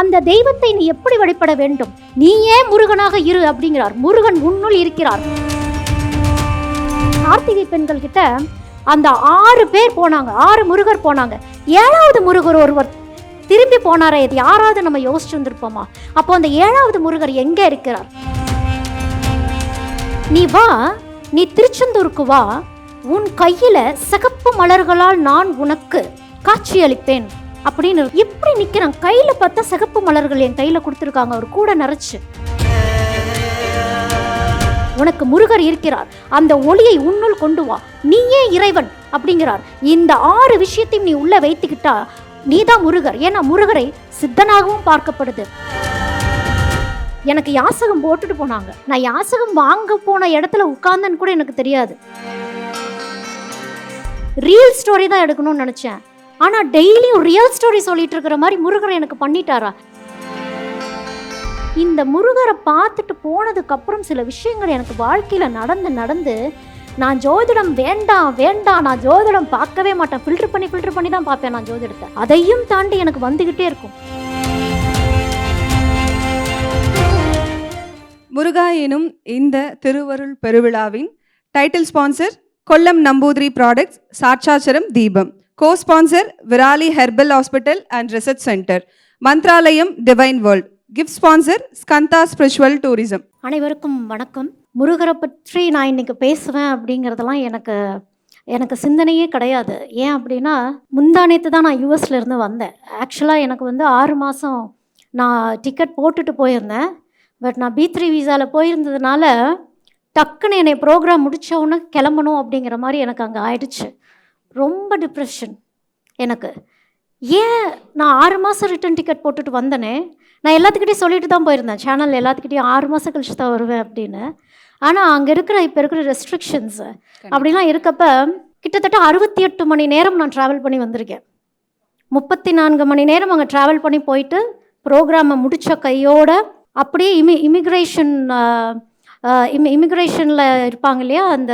அந்த தெய்வத்தை நீ எப்படி வழிபட வேண்டும்? நீயே முருகனாக இரு அப்படிங்கிறார். முருகன் உன்னுள் இருக்கிறார். கார்த்திகை பெண்கள் கிட்ட அந்த ஆறு பேர் போனாங்க. ஆறு முருகர் போனாங்க. ஏழாவது முருகர் ஒருவர் திரும்பி போனாரே இது யாராவது நம்ம யோசிச்சு வந்திருப்போமா? அப்போ அந்த ஏழாவது முருகர் எங்க இருக்கிறார்? நீ வா நீ திருச்செந்தூருக்கு வா. உன் கையில சிகப்பு மலர்களால் நான் உனக்கு காட்சியளிப்பேன். அப்படின்னு இப்படி நிக்கிறான்? கையில பார்த்தா சிகப்பு மலர்கள் என் கையில கொடுத்துருக்காங்க. ஒரு கூட நரைச்சு. உனக்கு முருகர் இருக்கிறார். அந்த ஒளியை உன்னுள் கொண்டு வா. நீயே இறைவன் அப்படிங்கிறார். இந்த ஆறு விஷயத்தையும் நீ உள்ள வைத்துக்கிட்டா நீதான் முருகர். ஏன்னா முருகரை சித்தனாகவும் பார்க்கப்படுது. எனக்கு யாசகம் போட்டுட்டு போனாங்க. நான் யாசகம் வாங்க போன இடத்துல உட்கார்ந்தன்னு கூட எனக்கு தெரியாது. ரீல் ஸ்டோரி தான் எடுக்கணும்னு நினைச்சேன். ஆனால் டெய்லியும் ரியல் ஸ்டோரி சொல்லிட்டு இருக்கிற மாதிரி முருகர் எனக்கு பண்ணிட்டாரா? இந்த முருகரை பார்த்துட்டு போனதுக்கப்புறம் சில விஷயங்கள் எனக்கு வாழ்க்கையில் நடந்து நடந்து நான் ஜோதிடம் வேண்டாம் வேண்டாம் நான் ஜோதிடம் பார்க்கவே மாட்டேன். ஃபில்டர் பண்ணி ஃபில்டர் பண்ணி தான் பார்ப்பேன் நான் ஜோதிடத்தை. அதையும் தாண்டி எனக்கு வந்துகிட்டே இருக்கும். முருகா எனும் இந்த திருவருள் பெருவிழாவின் title sponsor Kollam Namboothiri products சாட்சாச்சரம் தீபம். Co sponsor Virali herbal hospital and research centre Mantralayam divine world gift sponsor Skanda spiritual tourism அனைவருக்கும் வணக்கம். முருகரை பற்றி நான் இன்னைக்கு பேசுவேன் அப்படிங்கிறதெல்லாம் எனக்கு எனக்கு சிந்தனையே கிடையாது. ஏன் அப்படின்னா முந்தானேத்து தான் நான் யூஎஸ்ல இருந்து வந்தேன். ஆக்சுவலாக எனக்கு வந்து ஆறு மாதம் நான் டிக்கெட் போட்டுட்டு போயிருந்தேன். பட் நான் பி த்ரீ விசாவில் போயிருந்ததுனால டக்குன்னு என்னை ப்ரோக்ராம் உடனே கிளம்பணும் அப்படிங்கிற மாதிரி எனக்கு அங்கே ஆயிடுச்சு. ரொம்ப டிப்ரெஷன் எனக்கு. ஏன் நான் ஆறு மாதம் ரிட்டர்ன் டிக்கெட் போட்டுட்டு வந்தனே? நான் எல்லாத்துக்கிட்டையும் சொல்லிட்டு தான் போயிருந்தேன். சேனல் எல்லாத்துக்கிட்டையும் ஆறு மாதம் கழிச்சு தான் வருவேன் அப்படின்னு. ஆனால் அங்கே இருக்கிற இப்போ இருக்கிற ரெஸ்ட்ரிக்ஷன்ஸ் அப்படிலாம் இருக்கப்ப கிட்டத்தட்ட அறுபத்தி எட்டு மணி நேரம் நான் ட்ராவல் பண்ணி வந்திருக்கேன். முப்பத்தி நான்கு மணி நேரம் அங்கே ட்ராவல் பண்ணி போயிட்டு ப்ரோக்ராமை முடித்த கையோட அப்படியே இமி இமிக்ரேஷன் இமி இமிக்ரேஷனில் இருப்பாங்க இல்லையா? அந்த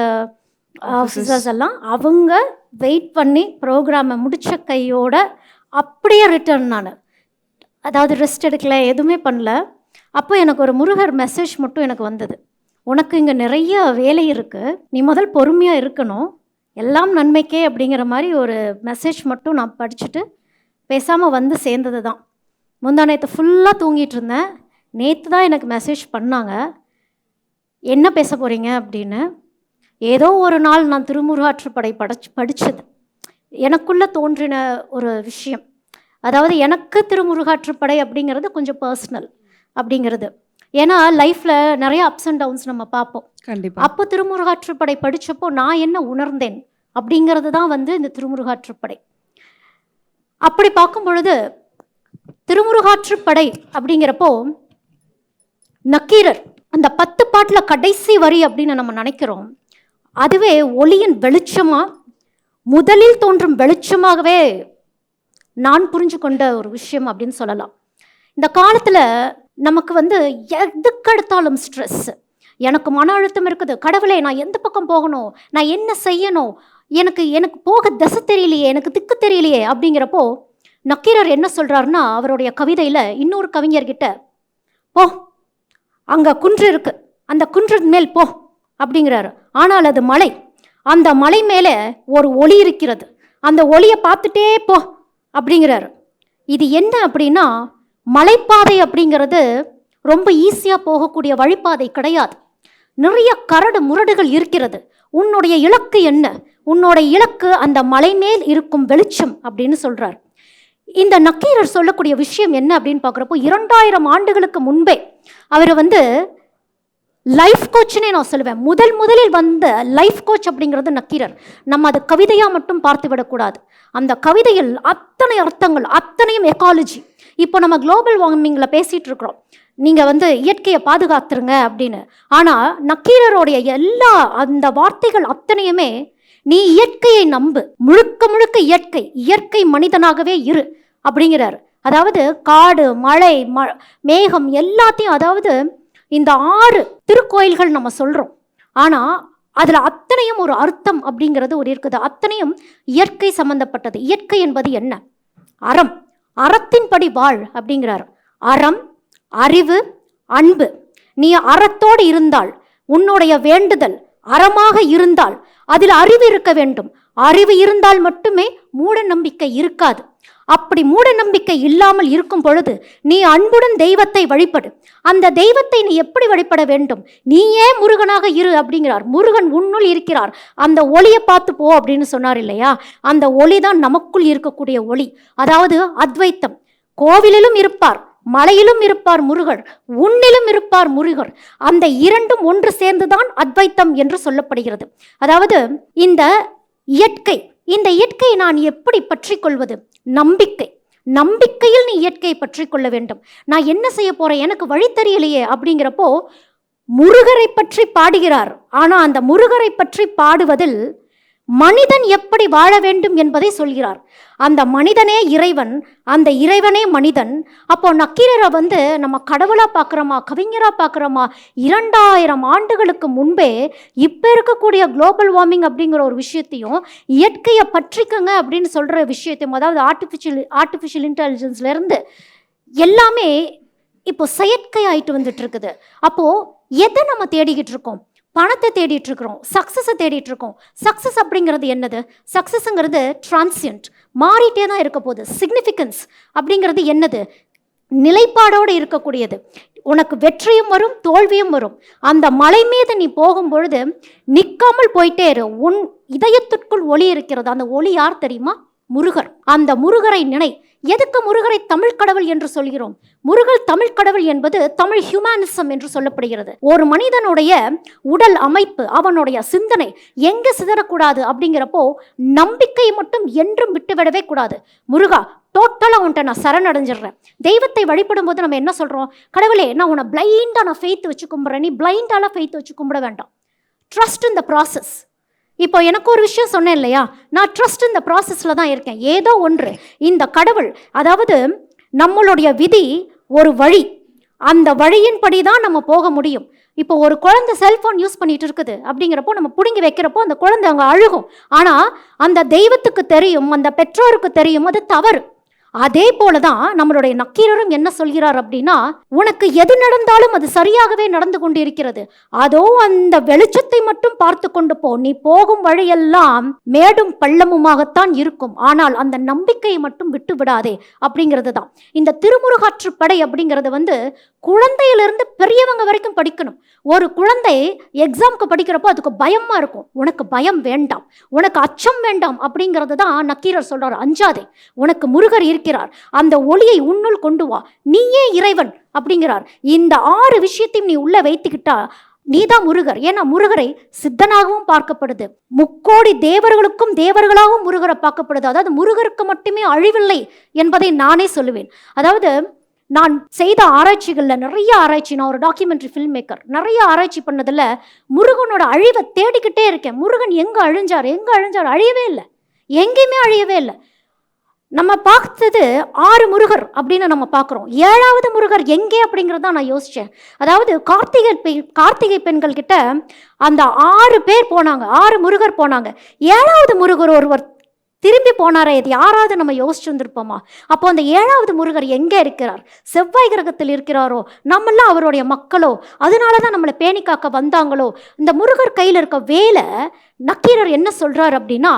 ஆஃபீஸர்ஸ் எல்லாம் அவங்க வெயிட் பண்ணி ப்ரோக்ராமை முடித்த கையோட அப்படியே ரிட்டர்ன் நான். அதாவது ரெஸ்ட் எடுக்கல எதுவுமே பண்ணல. அப்போ எனக்கு ஒரு முருகர் மெசேஜ் மட்டும் எனக்கு வந்தது. உனக்கு இங்கே நிறைய வேலை இருக்குது நீ முதல் பொறுமையாக இருக்கணும். எல்லாம் நன்மைக்கே அப்படிங்கிற மாதிரி ஒரு மெசேஜ் மட்டும் நான் படிச்சுட்டு பேசாமல் வந்து சேர்ந்தது தான். முந்தா நேற்று ஃபுல்லாக தூங்கிட்டு இருந்தேன். நேற்று தான் எனக்கு மெசேஜ் பண்ணாங்க. என்ன பேச போகிறீங்க அப்படின்னு. ஏதோ ஒரு நாள் நான் திருமுருகாற்றுப்படை படைச்சு படித்தது எனக்குள்ளே தோன்றின ஒரு விஷயம். அதாவது எனக்கு திருமுருகாற்றுப்படை அப்படிங்கிறது கொஞ்சம் பர்சனல் அப்படிங்கிறது. ஏன்னா லைஃப்பில் நிறைய அப்ஸ் அண்ட் டவுன்ஸ் நம்ம பார்ப்போம். கண்டிப்பா. அப்போ திருமுருகாற்றுப்படை படிச்சப்போ நான் என்ன உணர்ந்தேன் அப்படிங்கிறது தான் வந்து இந்த திருமுருகாற்றுப்படை அப்படி பார்க்கும் பொழுது திருமுருகாற்றுப்படை அப்படிங்கிறப்போ நக்கீரர் அந்த பத்து பாட்டில் கடைசி வரி அப்படின்னு நம்ம நினைக்கிறோம். அதுவே ஒளியின் வெளிச்சமா? முதலில் தோன்றும் வெளிச்சமாகவே நான் புரிஞ்சு கொண்ட ஒரு விஷயம் அப்படின்னு சொல்லலாம். இந்த காலத்தில் நமக்கு வந்து எதுக்கெடுத்தாலும் ஸ்ட்ரெஸ் எனக்கு மன அழுத்தம் இருக்குது. கடவுளே நான் எந்த பக்கம் போகணும்? நான் என்ன செய்யணும்? எனக்கு எனக்கு போக திசை தெரியலையே எனக்கு திக்கு தெரியலையே அப்படிங்கிறப்போ நக்கீரர் என்ன சொல்கிறாருன்னா அவருடைய கவிதையில் இன்னொரு கவிஞர்கிட்ட போ அங்கே குன்று இருக்குது அந்த குன்றின் மேல் போ. அப்படிங்கிறாரு. ஆனால் அது மலை. அந்த மலை மேலே ஒரு ஒளி இருக்கிறது. அந்த ஒளியை பார்த்துட்டே போ அப்படிங்கிறாரு. இது என்ன அப்படின்னா மலைப்பாதை அப்படிங்கிறது ரொம்ப ஈஸியாக போகக்கூடிய வழிப்பாதை கிடையாது. நிறைய கரடு முரடுகள் இருக்கிறது. உன்னுடைய இலக்கு என்ன? உன்னோட இலக்கு அந்த மலை மேல் இருக்கும் வெளிச்சம் அப்படின்னு சொல்கிறார் இந்த நக்கீரர் சொல்லக்கூடிய விஷயம் என்ன அப்படின்னு பார்க்குறப்போ இரண்டாயிரம் ஆண்டுகளுக்கு முன்பே அவர் வந்து லைஃப் கோச்சுன்னே நான் சொல்லுவேன். முதல் முதலில் வந்த லைஃப் கோச் அப்படிங்கிறது நக்கீரர். நம்ம அதை கவிதையாக மட்டும் பார்த்து விடக்கூடாது. அந்த கவிதையில் அத்தனை அர்த்தங்கள் அத்தனையும் எக்காலஜி இப்போ நம்ம குளோபல் வார்மிங்கில் பேசிகிட்டு இருக்கிறோம். நீங்கள் வந்து இயற்கையை பாதுகாத்துருங்க அப்படின்னு. ஆனால் நக்கீரருடைய எல்லா அந்த வார்த்தைகள் அத்தனையுமே நீ இயற்கையை நம்பு. முழுக்க முழுக்க இயற்கை இயற்கை மனிதனாகவே இரு அப்படிங்கிறார். அதாவது காடு மழை ம மேகம் எல்லாத்தையும் அதாவது இந்த ஆறு திருக்கோயில்கள் நம்ம சொல்கிறோம் ஆனால் அதில் அத்தனையும் ஒரு அர்த்தம் அப்படிங்கிறது ஒரு இருக்குது. அத்தனையும் இயற்கை சம்பந்தப்பட்டது. இயற்கை என்பது என்ன? அறம். அறத்தின்படி வாழ் அப்படிங்கிறார். அறம் அறிவு அன்பு. நீ அறத்தோடு இருந்தால் உன்னுடைய வேண்டுதல் அறமாக இருந்தால் அதில் அறிவு இருக்க வேண்டும். அறிவு இருந்தால் மட்டுமே மூட நம்பிக்கை இருக்காது. அப்படி மூட நம்பிக்கை இல்லாமல் இருக்கும் பொழுது நீ அன்புடன் தெய்வத்தை வழிபடு. அந்த தெய்வத்தை நீ எப்படி வழிபட வேண்டும்? நீயே முருகனாக இரு அப்படிங்கிறார். முருகன் உன்னுள் இருக்கிறார். அந்த ஒளியை பார்த்து போ அப்படின்னு சொன்னார் இல்லையா? அந்த ஒளி தான் நமக்குள் இருக்கக்கூடிய ஒளி. அதாவது அத்வைத்தம். கோவிலிலும் இருப்பார் மலையிலும் இருப்பார் முருகர் உன்னிலும் இருப்பார் முருகர். அந்த இரண்டும் ஒன்று சேர்ந்துதான் அத்வைத்தம் என்று சொல்லப்படுகிறது. அதாவது இந்த இயற்கை இந்த இயற்கையை நான் எப்படி பற்றி கொள்வது? நம்பிக்கை. நம்பிக்கையில் நீ இயற்கையை பற்றி கொள்ள வேண்டும். நான் என்ன செய்ய போகிறேன் எனக்கு வழி தெரியலையே அப்படிங்கிறப்போ முருகரை பற்றி பாடுகிறார். ஆனால் அந்த முருகரை பற்றி பாடுவதில் மனிதன் எப்படி வாழ வேண்டும் என்பதை சொல்கிறார். அந்த மனிதனே இறைவன் அந்த இறைவனே மனிதன். அப்போ நக்கீரரை வந்து நம்ம கடவுளாக பார்க்குறோமா கவிஞராக பார்க்குறோமா இரண்டாயிரம் ஆண்டுகளுக்கு முன்பே இப்போ இருக்கக்கூடிய குளோபல் வார்மிங் அப்படிங்கிற ஒரு விஷயத்தையும் இயற்கையை பற்றிக்கங்க அப்படின்னு சொல்கிற விஷயத்தையும் அதாவது ஆர்டிஃபிஷியல் ஆர்டிஃபிஷியல் இன்டெலிஜென்ஸ்லேருந்து எல்லாமே இப்போ செயற்கை ஆயிட்டு வந்துட்டு இருக்குது. அப்போது எதை நம்ம தேடிக்கிட்டு இருக்கோம்? பணத்தை தேடிட்டு இருக்கிறோம். சக்ஸஸை தேடிட்டு இருக்கோம். சக்ஸஸ் அப்படிங்கிறது என்னது? சக்ஸஸ்ங்கிறது டிரான்சியன்ட் மாறிட்டே தான் இருக்க போகுது. சிக்னிஃபிகன்ஸ் அப்படிங்கிறது என்னது? நிலைப்பாடோடு இருக்கக்கூடியது. உனக்கு வெற்றியும் வரும் தோல்வியும் வரும். அந்த மலை மீது நீ போகும் பொழுது நிற்காமல் போயிட்டே இரு. உன் இதயத்திற்குள் ஒளி இருக்கிறது. அந்த ஒளி யார் தெரியுமா? முருகர். அந்த முருகரை நினை எதுக்கு முருகரை தமிழ் கடவுள் என்று சொல்கிறோம்? முருகல் தமிழ் கடவுள் என்பது தமிழ் ஹியூமானிசம் என்று சொல்லப்படுகிறது. ஒரு மனிதனுடைய உடல் அமைப்பு அவனுடைய சிந்தனை எங்க சிதறக்கூடாது அப்படிங்கிறப்போ நம்பிக்கையை மட்டும் என்றும் விட்டுவிடவே கூடாது. முருகா டோட்டலாக உன்ட்ட நான் சரணடைஞ்சிடுறேன். தெய்வத்தை வழிபடும் போது நம்ம என்ன சொல்கிறோம் கடவுளே நான் உன்னை பிளைண்டாக நான் ஃபெய்த் வச்சு கும்பிட்றேன். நீ பிளைண்டாலாம் ஃபெய்த் வச்சு கும்பிட வேண்டாம். ட்ரஸ்ட் இந்த ப்ராசஸ் இப்போ எனக்கு ஒரு விஷயம் சொன்னேன் இல்லையா? நான் ட்ரஸ்ட் இந்த ப்ராசஸில் தான் இருக்கேன். ஏதோ ஒன்று. இந்த கடவுள் அதாவது நம்மளுடைய விதி ஒரு வழி. அந்த வழியின்படி தான் நம்ம போக முடியும். இப்போ ஒரு குழந்தை செல்ஃபோன் யூஸ் பண்ணிட்டு இருக்குது அப்படிங்கிறப்போ நம்ம பிடுங்கி வைக்கிறப்போ அந்த குழந்தை அங்கே அழுகும். ஆனால் அந்த தெய்வத்துக்கு தெரியும் அந்த பெற்றோருக்கு தெரியும் அது தவறு. அதே போல தான் நம்மளுடைய நக்கீரரும் என்ன சொல்கிறார் அப்படின்னா உனக்கு எது நடந்தாலும் அது சரியாகவே நடந்து கொண்டிருக்கிறது. அதோ அந்த வெளிச்சத்தை மட்டும் பார்த்து கொண்டு போ. நீ போகும் வழியெல்லாம் மேடும் பள்ளமுமாகத்தான் இருக்கும். ஆனால் அந்த நம்பிக்கையை மட்டும் விட்டு விடாதே அப்படிங்கிறது தான். இந்த திருமுருகாற்றுப்படை அப்படிங்கிறது வந்து குழந்தையிலிருந்து பெரியவங்க வரைக்கும் படிக்கணும். ஒரு குழந்தை எக்ஸாம்க்கு படிக்கிறப்போ அதுக்கு பயமா இருக்கும். உனக்கு பயம் வேண்டாம். உனக்கு அச்சம் வேண்டாம் அப்படிங்கிறது தான் நக்கீரர் சொல்றாரு. அஞ்சாதே. உனக்கு முருகர் இருக்கிறார் அந்த ஒளியை உன்னுள் கொண்டு வா. நீயே இறைவன் அப்படிங்கிறார். இந்த ஆறு விஷயத்தையும் நீ உள்ள வைத்துக்கிட்டா நீதான் முருகர். ஏன்னா முருகரை சித்தனாகவும் பார்க்கப்படுது. முக்கோடி தேவர்களுக்கும் தேவர்களாகவும் முருகரை பார்க்கப்படுது. அதாவது முருகருக்கு மட்டுமே அழிவில்லை என்பதை நானே சொல்லுவேன். அதாவது நான் செய்த ஆராய்ச்சிகளில் நிறைய ஆராய்ச்சி நான் ஒரு டாக்குமெண்ட்ரி ஃபில்ம் மேக்கர் நிறைய ஆராய்ச்சி பண்ணதில் முருகனோட அழிவை தேடிக்கிட்டே இருக்கேன். முருகன் எங்கே அழிஞ்சார்? எங்கே அழிஞ்சார்? அழியவே இல்லை. எங்கேயுமே அழியவே இல்லை. நம்ம பார்த்தது ஆறு முருகர் அப்படின்னு நம்ம பார்க்குறோம். ஏழாவது முருகர் எங்கே அப்படிங்கிறத நான் யோசித்தேன் அதாவது கார்த்திகை பெ கார்த்திகை பெண்கள் கிட்ட அந்த ஆறு பேர் போனாங்க. ஆறு முருகர் போனாங்க. ஏழாவது முருகர் ஒருவர் திரும்பி போனாரே? இது யாராவது நம்ம யோசிச்சு வந்திருப்போமா அப்போ அந்த ஏழாவது முருகர் எங்கே இருக்கிறார்? செவ்வாய் கிரகத்தில் இருக்கிறாரோ? நம்மெல்லாம் அவருடைய மக்களோ? அதனால தான் நம்மளை பேணி காக்க வந்தாங்களோ? இந்த முருகர் கையில் இருக்க வேலை நக்கீரர் என்ன சொல்கிறார் அப்படின்னா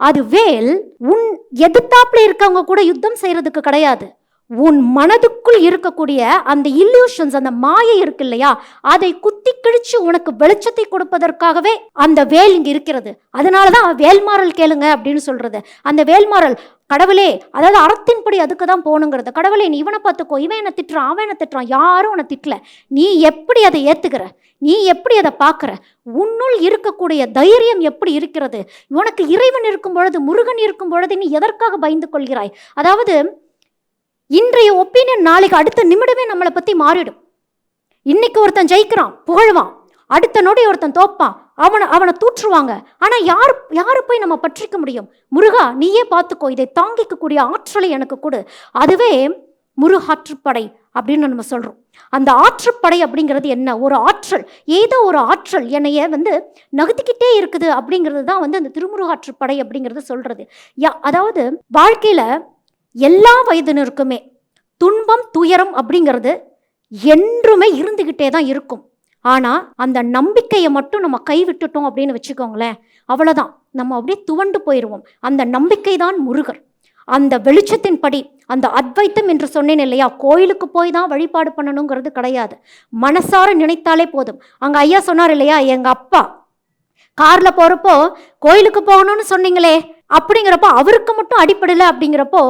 அது வேல் உன் எதிர்த்தாப்புல இருக்கவங்க கூட யுத்தம் செய்கிறதுக்கு கிடையாது. உன் மனதுக்குள் இருக்கக்கூடிய அந்த இல்லூஷன்ஸ் அந்த மாயை இருக்கு இல்லையா? அதை குத்தி கிழிச்சு உனக்கு வெளிச்சத்தை கொடுப்பதற்காகவே அந்த வேல் இங்கே இருக்கிறது. அதனால தான் வேல்மாறல் கேளுங்க அப்படின்னு சொல்கிறது அந்த வேல்மாறல் கடவுளே அதாவது அறத்தின்படி அதுக்கு தான் போகணுங்கிறது. கடவுளே நீ இவனை பார்த்துக்கோ. இவன் என்ன திட்டுறான் அவன் என்ன திட்டுறான். யாரும் உன்னை திட்டல. நீ எப்படி அதை ஏற்றுக்கிற நீ எப்படி அதை பார்க்குற? உன்னுள் இருக்கக்கூடிய தைரியம் எப்படி இருக்கிறது? உனக்கு இறைவன் இருக்கும் பொழுது முருகன் இருக்கும் பொழுது நீ எதற்காக பயந்து கொள்கிறாய்? அதாவது இன்றைய ஒப்பீனியன் நாளைக்கு அடுத்த நிமிடமே நம்மளை பற்றி மாறிடும். இன்னைக்கு ஒருத்தன் ஜெயிக்கிறான் புகழ்வான். அடுத்த நொடி ஒருத்தன் தோப்பான். அவனை அவனை தூற்றுவாங்க. ஆனால் யார் யாரை போய் நம்ம பற்றிக்க முடியும்? முருகா நீயே பார்த்துக்கோ. இதை தாங்கிக்கக்கூடிய ஆற்றலை எனக்கு கொடு. அதுவே முருகாற்றுப்படை அப்படின்னு நம்ம சொல்கிறோம் அந்த ஆற்றுப்படை அப்படிங்கிறது என்ன? ஒரு ஆற்றல். ஏதோ ஒரு ஆற்றல் என்னைய வந்து நகர்த்திக்கிட்டே இருக்குது அப்படிங்கிறது தான் வந்து அந்த திருமுருகாற்றுப்படை அப்படிங்கிறது சொல்கிறது யா அதாவது வாழ்க்கையில் எல்லா வயதினருக்குமே துன்பம் துயரம் அப்படிங்கிறது என்றுமே இருந்துக்கிட்டே தான் இருக்கும். ஆனால் அந்த நம்பிக்கையை மட்டும் நம்ம கைவிட்டுட்டோம் அப்படின்னு வச்சுக்கோங்களேன் அவ்வளோதான் நம்ம அப்படியே துவண்டு போயிடுவோம் அந்த நம்பிக்கை தான் முருகர். அந்த வெளிச்சத்தின்படி அந்த அத்வைத்தம் என்று சொன்னேன் இல்லையா கோயிலுக்கு போய் தான் வழிபாடு பண்ணணுங்கிறது கிடையாது. மனசார நினைத்தாலே போதும். அங்கே ஐயா சொன்னார் இல்லையா எங்கள் அப்பா காரில் போகிறப்போ கோயிலுக்கு போகணும்னு சொன்னீங்களே அப்படிங்கிறப்போ அவருக்கு மட்டும் அடிப்படலை அப்படிங்கிறப்போ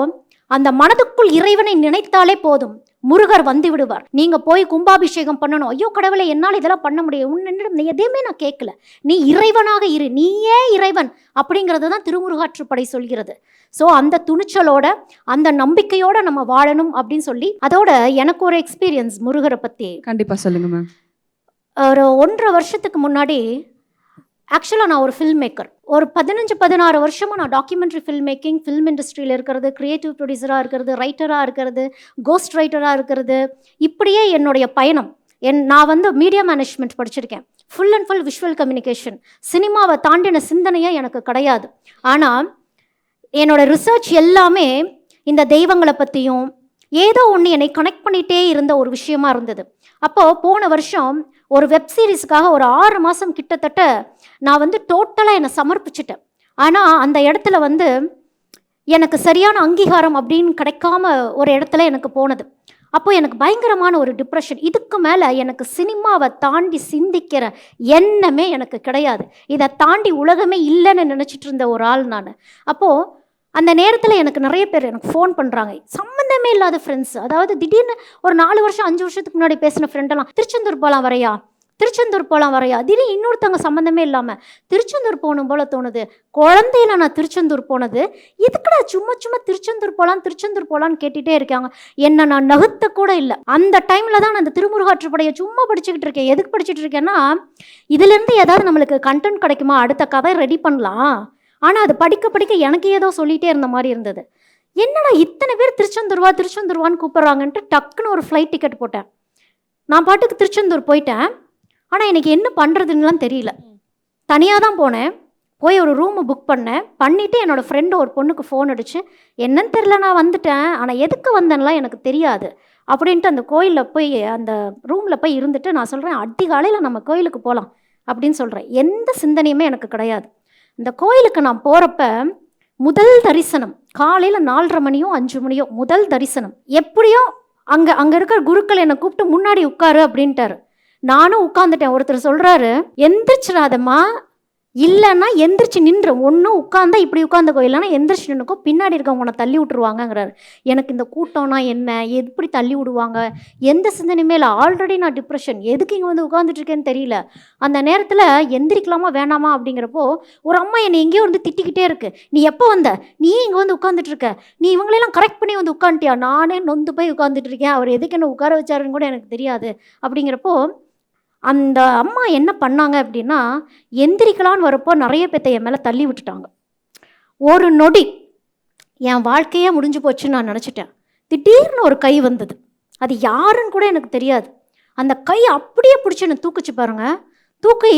அந்த மனதுக்குள் இறைவனை நினைத்தாலே போதும். முருகர் வந்து விடுவார். நீங்க போய் கும்பாபிஷேகம் பண்ணணும். ஐயோ கடவுளை என்னால் இதெல்லாம் பண்ண முடியும் உன்னிடம் எதையுமே நான் கேட்கல. நீ இறைவனாக இரு. நீயே இறைவன் அப்படிங்கிறது தான் திருமுருகாற்றுப்படை சொல்கிறது. ஸோ அந்த துணிச்சலோட அந்த நம்பிக்கையோட நம்ம வாழணும் அப்படின்னு சொல்லி அதோட எனக்கு ஒரு எக்ஸ்பீரியன்ஸ் முருகரை பற்றி கண்டிப்பா சொல்லுங்க மேம் ஒரு ஒன்றரை வருஷத்துக்கு முன்னாடி ஆக்சுவலாக நான் ஒரு ஃபில்ம் மேக்கர் ஒரு பதினஞ்சு பதினாறு வருஷமாக நான் டாக்குமெண்ட்ரி ஃபில்ம் மேக்கிங் ஃபில்ம் இண்டஸ்ட்ரியில் இருக்கிறது க்ரியேட்டிவ் ப்ரொடியூசராக இருக்கிறது ரைட்டராக இருக்கிறது கோஸ்ட் ரைட்டராக இருக்கிறது. இப்படியே என்னுடைய பயணம். என் நான் வந்து மீடியா மேனேஜ்மெண்ட் படிச்சிருக்கேன். Full and full visual communication சினிமாவை தாண்டின சிந்தனையே எனக்கு கிடையாது. ஆனால் என்னோட ரிசர்ச் எல்லாமே இந்த தெய்வங்களை பற்றியும் ஏதோ ஒன்று என்னை கனெக்ட் பண்ணிகிட்டே இருந்த ஒரு விஷயமா இருந்தது. அப்போது போன வருஷம் ஒரு வெப் சீரிஸுக்காக ஒரு ஆறு மாதம் கிட்டத்தட்ட நான் வந்து டோட்டலாக என்னை சமர்ப்பிச்சிட்டேன். ஆனால் அந்த இடத்துல வந்து எனக்கு சரியான அங்கீகாரம் அப்படின்னு கிடைக்காம ஒரு இடத்துல எனக்கு போனது. அப்போ எனக்கு பயங்கரமான ஒரு டிப்ரெஷன் இதுக்கு மேலே எனக்கு சினிமாவை தாண்டி சிந்திக்கிற எண்ணமே எனக்கு கிடையாது. இதை தாண்டி உலகமே இல்லைன்னு நினச்சிட்டு இருந்த ஒரு ஆள் நான். அப்போது அந்த நேரத்தில் எனக்கு நிறைய பேர் எனக்கு ஃபோன் பண்ணுறாங்க சம்மந்தமே இல்லாத ஃப்ரெண்ட்ஸ் அதாவது திடீர்னு ஒரு நாலு வருஷம் அஞ்சு வருஷத்துக்கு முன்னாடி பேசின ஃப்ரெண்டெல்லாம் திருச்செந்தூர் போகலாம் வரையா? திருச்செந்தூர் போகலாம் வரையா? திடீர்னு இன்னொருத்தவங்க சம்மந்தமே இல்லாமல் திருச்செந்தூர் போகணும் போல தோணுது. குழந்தையில நான் திருச்செந்தூர் போனது. எதுக்குடா சும்மா சும்மா திருச்செந்தூர் போகலாம் திருச்செந்தூர் போகலான்னு கேட்டுகிட்டே இருக்காங்க. என்ன நான் நகுத்த கூட இல்லை. அந்த டைமில் தான் நான் அந்த திருமுருகாற்றுப்படையை சும்மா படிச்சுக்கிட்டு இருக்கேன். எதுக்கு படிச்சுட்டு இருக்கேன்னா இதுலேருந்து ஏதாவது நம்மளுக்கு கண்டென்ட் கிடைக்குமா? அடுத்த கதை ரெடி பண்ணலாம். ஆனால் அது படிக்க படிக்க எனக்கு ஏதோ சொல்லிகிட்டே இருந்த மாதிரி இருந்தது. என்னடா இத்தனை பேர் திருச்செந்தூர்வா திருச்செந்தூர்வான்னு கூப்பிட்றாங்கன்ட்டு டக்குன்னு ஒரு ஃப்ளைட் டிக்கெட் போட்டேன். நான் பாட்டுக்கு திருச்செந்தூர் போயிட்டேன். ஆனால் எனக்கு என்ன பண்ணுறதுன்னெலாம் தெரியல. தனியாக தான் போனேன். போய் ஒரு ரூமை புக் பண்ணேன். பண்ணிவிட்டு என்னோடய ஃப்ரெண்டு ஒரு பொண்ணுக்கு ஃபோன் அடிச்சு என்னன்னு தெரில நான் வந்துட்டேன். ஆனால் எதுக்கு வந்தேன்லாம் எனக்கு தெரியாது. அப்படின்ட்டு அந்த கோயிலில் போய் அந்த ரூமில் போய் இருந்துட்டு நான் சொல்கிறேன் அதிகாலையில் நம்ம கோயிலுக்கு போகலாம் அப்படின்னு சொல்கிறேன் எந்த சிந்தனையுமே எனக்கு கிடையாது. இந்த கோயிலுக்கு நான் போகிறப்ப முதல் தரிசனம் காலையில் நாலரை மணியோ அஞ்சு மணியோ முதல் தரிசனம். எப்படியோ அங்கே அங்கே இருக்கிற குருக்கள் என்னை கூப்பிட்டு முன்னாடி உட்காரு அப்படின்ட்டாரு. நானும் உட்காந்துட்டேன் ஒருத்தர் சொல்கிறாரு எந்திரிச்சிடாதம்மா இல்லைன்னா எந்திரிச்சு நின்று ஒன்றும் உட்காந்தா இப்படி உட்காந்துக்கோ இல்லைன்னா எந்திரிச்சு நின்றுக்கோ பின்னாடி இருக்கவங்க உன்னை தள்ளி விட்டுருவாங்கங்கிறாரு. எனக்கு இந்த கூட்டம்னா என்ன? எப்படி தள்ளி விடுவாங்க? எந்த சிந்தனையுமே இல்லை. ஆல்ரெடி நான் டிப்ரெஷன் எதுக்கு இங்கே வந்து உட்காந்துட்ருக்கேன்னு தெரியல. அந்த நேரத்தில் எந்திரிக்கலாமா வேணாமா அப்படிங்கிறப்போ ஒரு அம்மா என்னை எங்கேயோ வந்து திட்டிக்கிட்டே இருக்கு. நீ எப்போ வந்த? நீ இங்கே வந்து உட்காந்துட்ருக்க நீ இவங்களெல்லாம் கரெக்ட் பண்ணி வந்து உட்காந்துட்டியா நானே நொந்து போய் உட்காந்துட்டு இருக்கேன். அவர் எதுக்கு என்ன உட்கார வச்சாருன்னு கூட எனக்கு தெரியாது. அப்படிங்கிறப்போ அந்த அம்மா என்ன பண்ணாங்க அப்படின்னா எந்திரிக்கலான்னு வரப்போ நிறைய பேத்த என் மேலே தள்ளி விட்டுட்டாங்க. ஒரு நொடி என் வாழ்க்கையே முடிஞ்சு போச்சுன்னு நான் நினச்சிட்டேன். திடீர்னு ஒரு கை வந்தது. அது யாருன்னு கூட எனக்கு தெரியாது. அந்த கை அப்படியே பிடிச்சி என்னை தூக்குச்சு பாருங்கள் தூக்கி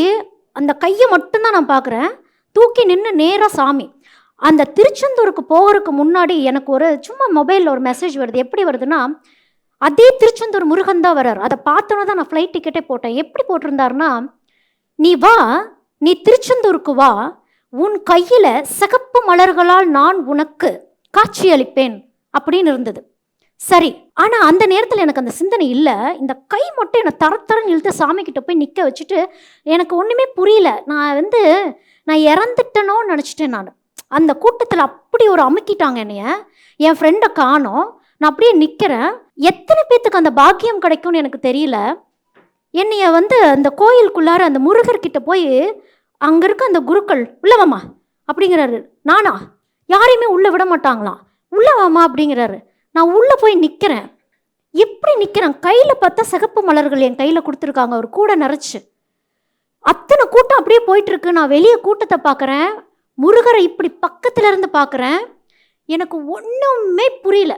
அந்த கையை மட்டும்தான் நான் பார்க்குறேன் தூக்கி நின்று நேராக சாமி. அந்த திருச்செந்தூருக்கு போகிறதுக்கு முன்னாடி எனக்கு ஒரு சும்மா மொபைலில் ஒரு மெசேஜ் வருது. எப்படி வருதுன்னா அதே திருச்செந்தூர் முருகன் தான் வர்றார். அதை பார்த்தோன்னே தான் நான் ஃப்ளைட் டிக்கெட்டே போட்டேன். எப்படி போட்டிருந்தாருன்னா நீ வா நீ திருச்செந்தூருக்கு வா உன் கையில் சிகப்பு மலர்களால் நான் உனக்கு காட்சியளிப்பேன் அப்படின்னு இருந்தது. சரி ஆனால் அந்த நேரத்தில் எனக்கு அந்த சிந்தனை இல்லை. இந்த கை மட்டும் என்னை தரத்தரன்னு இழுத்து சாமி கிட்ட போய் நிற்க வச்சுட்டு எனக்கு ஒன்றுமே புரியல. நான் வந்து நான் இறந்துட்டேனோன்னு நினச்சிட்டேன் நான். அந்த கூட்டத்தில் அப்படி ஒரு அமுக்கிட்டாங்க என்னைய. என் ஃப்ரெண்டை காணோம். நான் அப்படியே நிற்கிறேன் எத்தனை பேத்துக்கு அந்த பாக்கியம் கிடைக்கும்னு எனக்கு தெரியல. என்னைய வந்து அந்த கோயிலுக்குள்ளார அந்த முருகர்கிட்ட போய் அங்கே இருக்க அந்த குருக்கள் உள்ளவாமா அப்படிங்கிறாரு. நானா? யாரையுமே உள்ளே விட மாட்டாங்களாம். உள்ளவாமா அப்படிங்கிறாரு. நான் உள்ளே போய் நிற்கிறேன் எப்படி நிற்கிறேன் கையில் பார்த்தா சிகப்பு மலர்கள் என் கையில் கொடுத்துருக்காங்க. ஒரு கூட நிறச்சி அத்தனை கூட்டம் அப்படியே போயிட்டு இருக்கு நான் வெளியே கூட்டத்தை பார்க்குறேன். முருகரை இப்படி பக்கத்துல இருந்து பார்க்குறேன். எனக்கு ஒன்றுமே புரியல.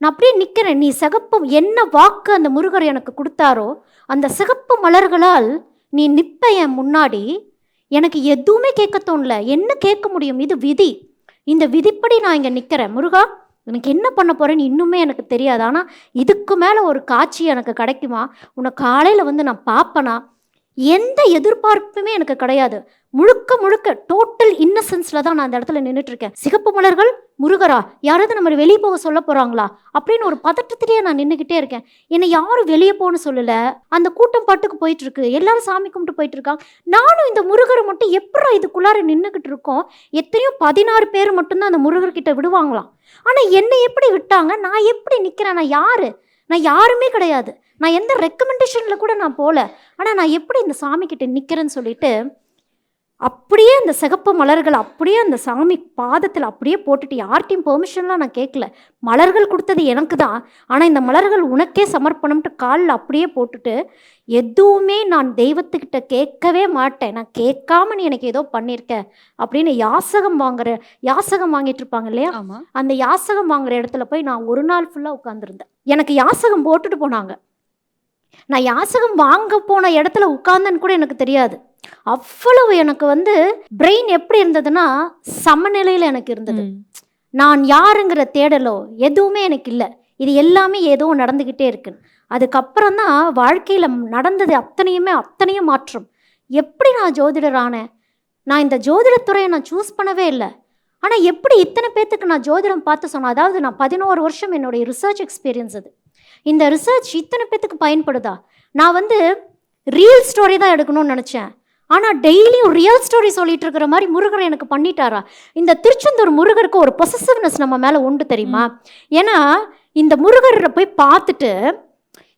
நான் அப்படியே நிற்கிறேன் நீ சிகப்பு என்ன வாக்கு அந்த முருகர் எனக்கு கொடுத்தாரோ அந்த சிகப்பு மலர்களால் நீ நிற்ப என் முன்னாடி எனக்கு எதுவுமே கேட்க தோணல. என்ன கேட்க முடியும்? இது விதி. இந்த விதிப்படி நான் இங்கே நிற்கிறேன் முருகா எனக்கு என்ன பண்ண போறேன்னு இன்னுமே எனக்கு தெரியாது. ஆனால் இதுக்கு மேலே ஒரு காட்சி எனக்கு கிடைக்குமா? உன்னை காலையில் வந்து நான் பார்ப்பேனா? எந்த எதிர்பார்ப்புமே எனக்கு கிடையாது. முழுக்க முழுக்க டோட்டல் இன்னசென்ஸில் தான் நான் அந்த இடத்துல நின்றுட்டு இருக்கேன் சிகப்பு மலர்கள் முருகரா யாராவது நம்ம வெளியே போக சொல்ல போகிறாங்களா அப்படின்னு ஒரு பதட்டத்திலேயே நான் நின்றுக்கிட்டே இருக்கேன். என்னை யாரும் வெளியே போகணும்னு சொல்லலை. அந்த கூட்டம் பாட்டுக்கு போயிட்டு இருக்கு எல்லாரும் சாமி கும்பிட்டு போயிட்டு இருக்காங்க நானும் இந்த முருகரை மட்டும் எப்படா இதுக்குள்ளார நின்றுக்கிட்டு இருக்கோம்? எத்தனையோ பதினாறு பேர் மட்டும்தான் அந்த முருகர்கிட்ட விடுவாங்களாம். ஆனால் என்னை எப்படி விட்டாங்க? நான் எப்படி நிற்கிறேன் நான் யாரு? நான் யாருமே கிடையாது. நான் எந்த ரெக்கமெண்டேஷனில் கூட நான் போகல ஆனால் நான் எப்படி இந்த சாமி கிட்ட நிற்கிறேன்னு சொல்லிட்டு அப்படியே அந்த சிகப்பு மலர்கள் அப்படியே அந்த சாமி பாதத்தில் அப்படியே போட்டுட்டு யார்கிட்டையும் பெர்மிஷன்லாம் நான் கேட்கல மலர்கள் கொடுத்தது எனக்கு தான் ஆனால் இந்த மலர்கள் உனக்கே சமர்ப்பணம்ட்டு காலில் அப்படியே போட்டுட்டு எதுவுமே நான் தெய்வத்துக்கிட்ட கேட்கவே மாட்டேன். நான் கேட்காம நீ எனக்கு ஏதோ பண்ணியிருக்க அப்படின்னு யாசகம் வாங்குற யாசகம் வாங்கிட்டு இருப்பாங்க இல்லையா? அந்த யாசகம் வாங்குற இடத்துல போய் நான் ஒரு நாள் ஃபுல்லாக உட்காந்துருந்தேன் எனக்கு யாசகம் போட்டுட்டு போனாங்க. நான் யாசகம் வாங்க போன இடத்துல உட்கார்ந்தேன்னு கூட எனக்கு தெரியாது. அவ்வளவு எனக்கு வந்து பிரெயின் எப்படி இருந்ததுன்னா சமநிலையில் எனக்கு இருந்தது. நான் யாருங்கிற தேடலோ எதுவுமே எனக்கு இல்லை. இது எல்லாமே ஏதோ நடந்துக்கிட்டே இருக்கு. அதுக்கப்புறம் தான் வாழ்க்கையில் நடந்தது அத்தனையுமே அத்தனையும் மாற்றம். எப்படி நான் ஜோதிடர் ஆனேன்? நான் இந்த ஜோதிடத்துறையை நான் சூஸ் பண்ணவே இல்லை. ஆனால் எப்படி இத்தனை பேர்த்துக்கு நான் ஜோதிடம் பார்த்து சொன்னேன்? அதாவது நான் பதினோரு வருஷம் என்னுடைய ரிசர்ச் எக்ஸ்பீரியன்ஸ் அது. இந்த ரிசர்ச் இத்தனை பேர்த்துக்கு பயன்படுதா? நான் வந்து ரியல் ஸ்டோரி தான் எடுக்கணும்னு நினச்சேன். ஆனால் டெய்லியும் ரியல் ஸ்டோரி சொல்லிட்டு இருக்கிற மாதிரி முருகர் எனக்கு பண்ணிட்டாரா? இந்த திருச்செந்தூர் முருகருக்கு ஒரு பொசசிவ்னஸ் நம்ம மேலே உண்டு தெரியுமா? ஏன்னா இந்த முருகரை போய் பார்த்துட்டு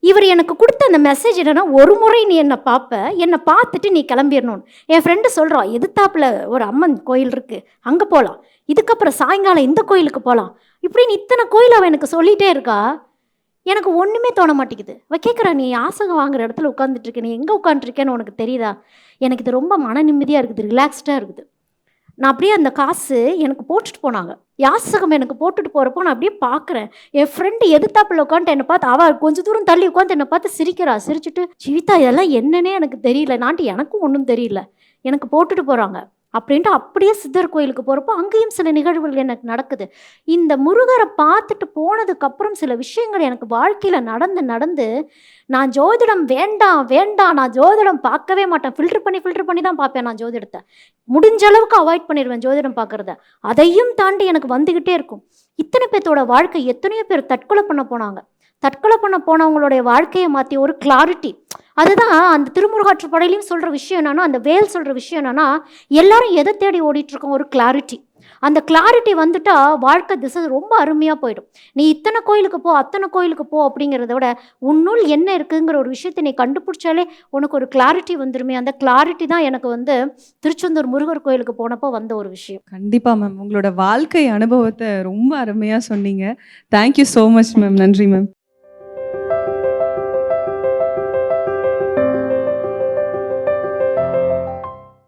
இவர் எனக்கு கொடுத்த அந்த மெசேஜ் என்னன்னா ஒரு முறை நீ என்னை பார்ப்ப என்னை பார்த்துட்டு நீ கிளம்பிடணும் என் ஃப்ரெண்டு சொல்கிறா எதிர்த்தாப்புல ஒரு அம்மன் கோயில் இருக்குது அங்கே போகலாம் இதுக்கப்புறம் சாயங்காலம் இந்த கோயிலுக்கு போகலாம் இப்படின்னு இத்தனை கோயில் அவன் எனக்கு சொல்லிகிட்டே இருக்கா. எனக்கு ஒன்றுமே தோண மாட்டேங்குது. அவ கேட்குறா நீ யாசகம் வாங்குற இடத்துல உட்காந்துட்டு இருக்க நீ எங்கே உட்காந்துருக்கேன்னு உனக்கு தெரியுதா? எனக்கு இது ரொம்ப மன நிம்மதியாக இருக்குது ரிலாக்ஸ்டாக இருக்குது. நான் அப்படியே அந்த காசு எனக்கு போட்டுட்டு போனாங்க. யாசகம் எனக்கு போட்டுட்டு போகிறப்போ நான் அப்படியே பார்க்குறேன் என் ஃப்ரெண்டு எதிர்த்தாப்புல உட்காந்துட்டு என்னை பார்த்து அவள் கொஞ்சம் தூரம் தள்ளி உட்காந்து என்னை பார்த்து சிரிக்கிறா சிரிச்சுட்டு ஜீவிதா இதெல்லாம் என்னன்னே எனக்கு தெரியல. நான்ட்டு எனக்கும் ஒன்றும் தெரியல. எனக்கு போட்டுட்டு போகிறாங்க அப்படின்ட்டு அப்படியே சித்தர் கோயிலுக்கு போகிறப்போ அங்கேயும் சில நிகழ்வுகள் எனக்கு நடக்குது. இந்த முருகரை பார்த்துட்டு போனதுக்கப்புறம் சில விஷயங்கள் எனக்கு வாழ்க்கையில் நடந்து நடந்து நான் ஜோதிடம் வேண்டாம் வேண்டாம் நான் ஜோதிடம் பார்க்கவே மாட்டேன். ஃபில்டர் பண்ணி ஃபில்டர் பண்ணி தான் பார்ப்பேன் நான் ஜோதிடத்தை. முடிஞ்ச அளவுக்கு அவாய்ட் பண்ணிடுவேன் ஜோதிடம் பார்க்குறத. அதையும் தாண்டி எனக்கு வந்துக்கிட்டே இருக்கும். இத்தனை பேர்த்தோட வாழ்க்கை எத்தனையோ பேர் தற்கொலை பண்ண போனாங்க. தற்கொலை பண்ண போனவங்களுடைய வாழ்க்கையை மாற்றி ஒரு கிளாரிட்டி அதுதான் அந்த திருமுருகாற்றுப்படையிலையும் சொல்கிற விஷயம் என்னன்னா அந்த வேல் சொல்கிற விஷயம் என்னன்னா எல்லாரும் எதை தேடி ஓடிட்டுருக்கோம்? ஒரு கிளாரிட்டி அந்த கிளாரிட்டி வந்துட்டா வாழ்க்கை திசை ரொம்ப அருமையாக போயிடும். நீ இத்தனை கோயிலுக்கு போ அத்தனை கோயிலுக்கு போ அப்படிங்கிறத விட உன்னுள் என்ன இருக்குங்கிற ஒரு விஷயத்தை நீ கண்டுபிடிச்சாலே உனக்கு ஒரு கிளாரிட்டி வந்துருமே. அந்த கிளாரிட்டி தான் எனக்கு வந்து திருச்செந்தூர் முருகர் கோயிலுக்கு போனப்போ வந்த ஒரு விஷயம். கண்டிப்பாக மேம் உங்களோட வாழ்க்கை அனுபவத்தை ரொம்ப அருமையாக சொன்னீங்க. Thank you so much ma'am நன்றி மேம்